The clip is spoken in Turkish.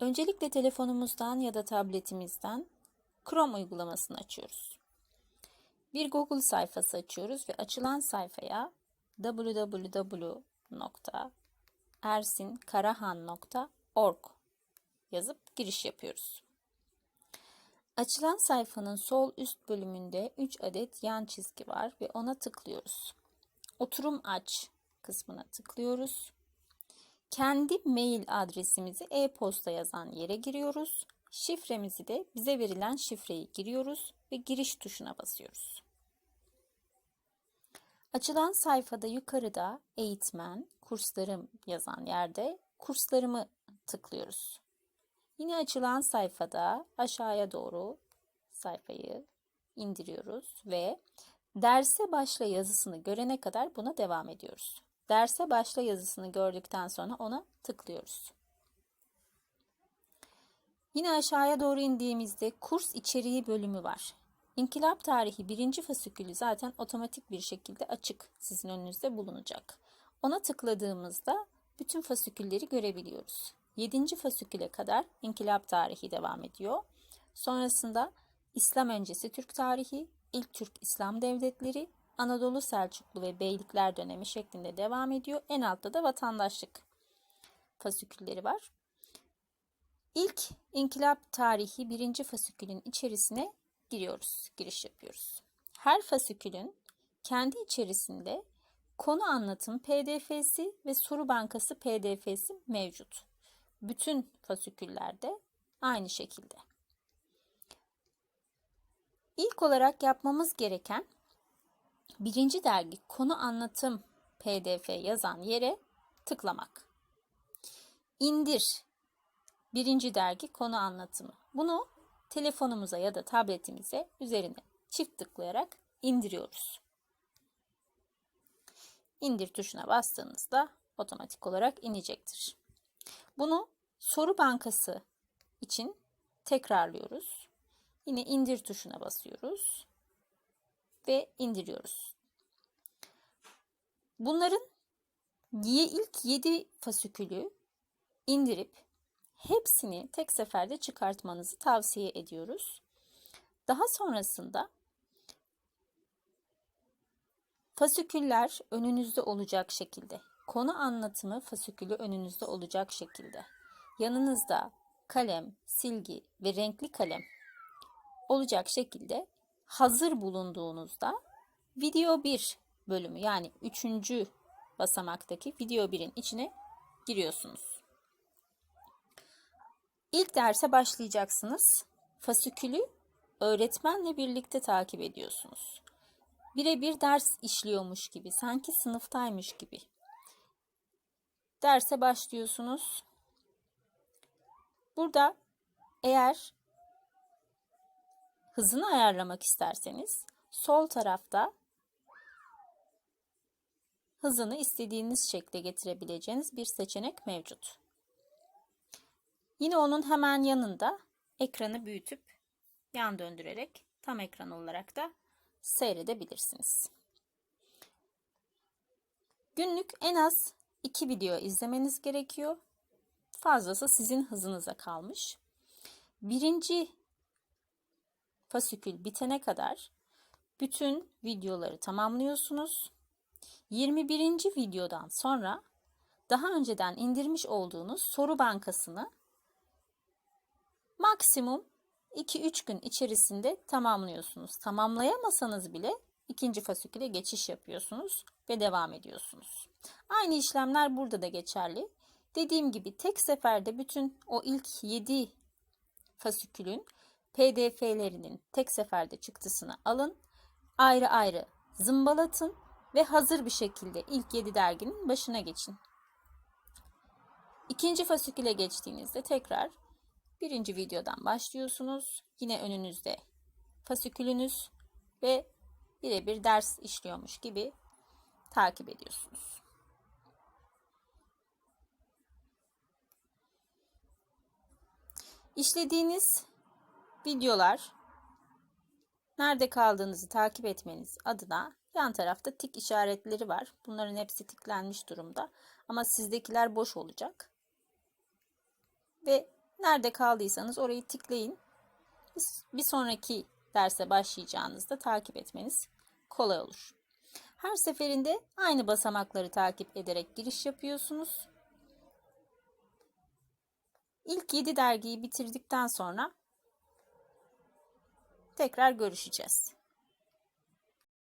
Öncelikle telefonumuzdan ya da tabletimizden Chrome uygulamasını açıyoruz. Bir Google sayfası açıyoruz ve açılan sayfaya www.ersinkarahan.org yazıp giriş yapıyoruz. Açılan sayfanın sol üst bölümünde 3 adet yan çizgi var ve ona tıklıyoruz. Oturum aç kısmına tıklıyoruz. Kendi mail adresimizi e-posta yazan yere giriyoruz. Şifremizi de bize verilen şifreyi giriyoruz ve giriş tuşuna basıyoruz. Açılan sayfada yukarıda eğitmen, kurslarım yazan yerde kurslarımı tıklıyoruz. Yine açılan sayfada aşağıya doğru sayfayı indiriyoruz ve derse başla yazısını görene kadar buna devam ediyoruz. Derse başla yazısını gördükten sonra ona tıklıyoruz. Yine aşağıya doğru indiğimizde kurs içeriği bölümü var. İnkılap tarihi birinci fasikülü zaten otomatik bir şekilde açık sizin önünüzde bulunacak. Ona tıkladığımızda bütün fasikülleri görebiliyoruz. 7. fasiküle kadar inkılap tarihi devam ediyor. Sonrasında İslam öncesi Türk tarihi, ilk Türk İslam devletleri, Anadolu Selçuklu ve Beylikler dönemi şeklinde devam ediyor. En altta da vatandaşlık fasikülleri var. İlk inkılap tarihi birinci fasikülün içerisine giriyoruz, giriş yapıyoruz. Her fasikülün kendi içerisinde konu anlatım PDF'si ve soru bankası PDF'si mevcut. Bütün fasiküllerde aynı şekilde. İlk olarak yapmamız gereken birinci dergi konu anlatım pdf yazan yere tıklamak. İndir birinci dergi konu anlatımı. Bunu telefonumuza ya da tabletimize üzerine çift tıklayarak indiriyoruz. İndir tuşuna bastığınızda otomatik olarak inecektir. Bunu soru bankası için tekrarlıyoruz. Yine indir tuşuna basıyoruz ve indiriyoruz. Bunların ilk 7 fasikülü indirip hepsini tek seferde çıkartmanızı tavsiye ediyoruz. Daha sonrasında fasiküller önünüzde olacak şekilde, konu anlatımı fasikülü önünüzde olacak şekilde, yanınızda kalem, silgi ve renkli kalem olacak şekilde hazır bulunduğunuzda video 1 bölümü yani 3. basamaktaki video 1'in içine giriyorsunuz. İlk derse başlayacaksınız. Fasikülü öğretmenle birlikte takip ediyorsunuz. Birebir ders işliyormuş gibi, sanki sınıftaymış gibi. Derse başlıyorsunuz. Burada eğer hızını ayarlamak isterseniz sol tarafta hızını istediğiniz şekle getirebileceğiniz bir seçenek mevcut. Yine onun hemen yanında ekranı büyütüp yan döndürerek tam ekran olarak da seyredebilirsiniz. Günlük en az 2 video izlemeniz gerekiyor. Fazlası sizin hızınıza kalmış. Birinci fasikül bitene kadar bütün videoları tamamlıyorsunuz. 21. videodan sonra daha önceden indirmiş olduğunuz soru bankasını maksimum 2-3 gün içerisinde tamamlıyorsunuz. Tamamlayamasanız bile ikinci fasiküle geçiş yapıyorsunuz ve devam ediyorsunuz. Aynı işlemler burada da geçerli. Dediğim gibi tek seferde bütün o ilk 7 fasikülün PDF'lerinin tek seferde çıktısını alın. Ayrı ayrı zımbalatın ve hazır bir şekilde ilk 7 derginin başına geçin. İkinci fasiküle geçtiğinizde tekrar birinci videodan başlıyorsunuz. Yine önünüzde fasikülünüz ve birebir ders işliyormuş gibi takip ediyorsunuz. İşlediğiniz videolar nerede kaldığınızı takip etmeniz adına yan tarafta tik işaretleri var. Bunların hepsi tiklenmiş durumda. Ama sizdekiler boş olacak. Ve Nerede kaldıysanız orayı tıklayın. Bir sonraki derse başlayacağınızda takip etmeniz kolay olur. Her seferinde aynı basamakları takip ederek giriş yapıyorsunuz. İlk 7 dergiyi bitirdikten sonra tekrar görüşeceğiz.